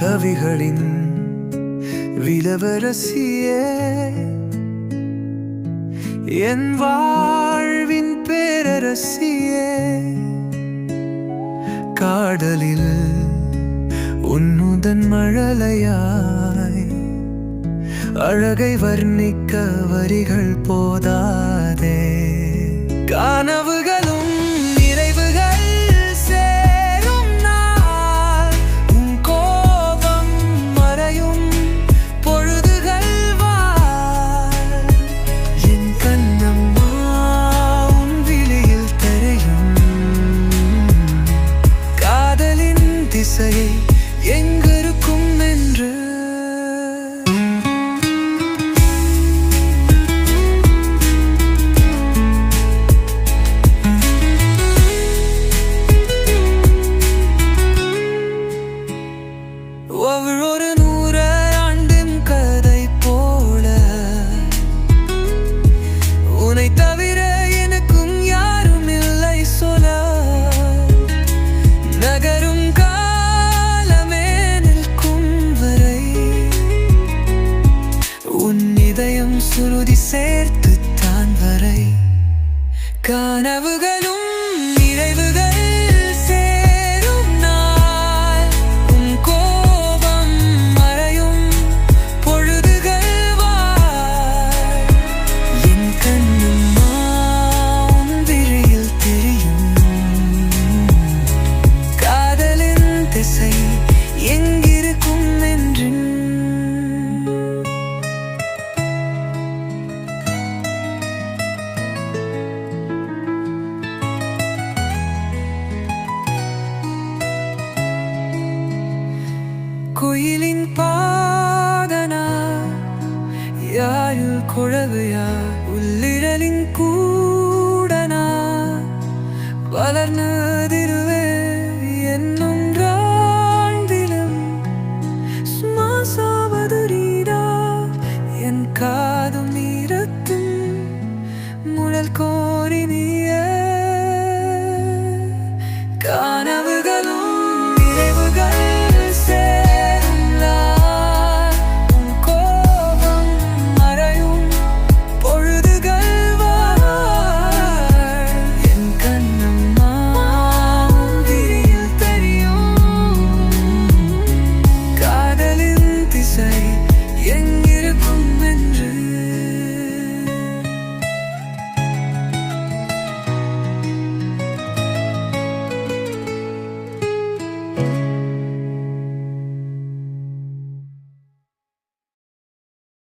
கவிகளின் விலவரசியே. என் வாழ்வின் பேரரசியே. காடலில் உன்னுதன் மழலையாய் அழகை வர்ணிக்க வரிகள் போதாதே. கனவு திசையை எங்கிருக்கும் சுருதி சேர்த்து தான் வரை கனவுகளும் குயிலின் பாதனா யாழில் குழவையா உள்ளிடலின் கூடனா? வளர்ந்ததிருவே என்னும் ராழ்ந்திலும் சுமாசாவது ரீதா என் காதும் நீரத்தும் முழல் கோரி நீ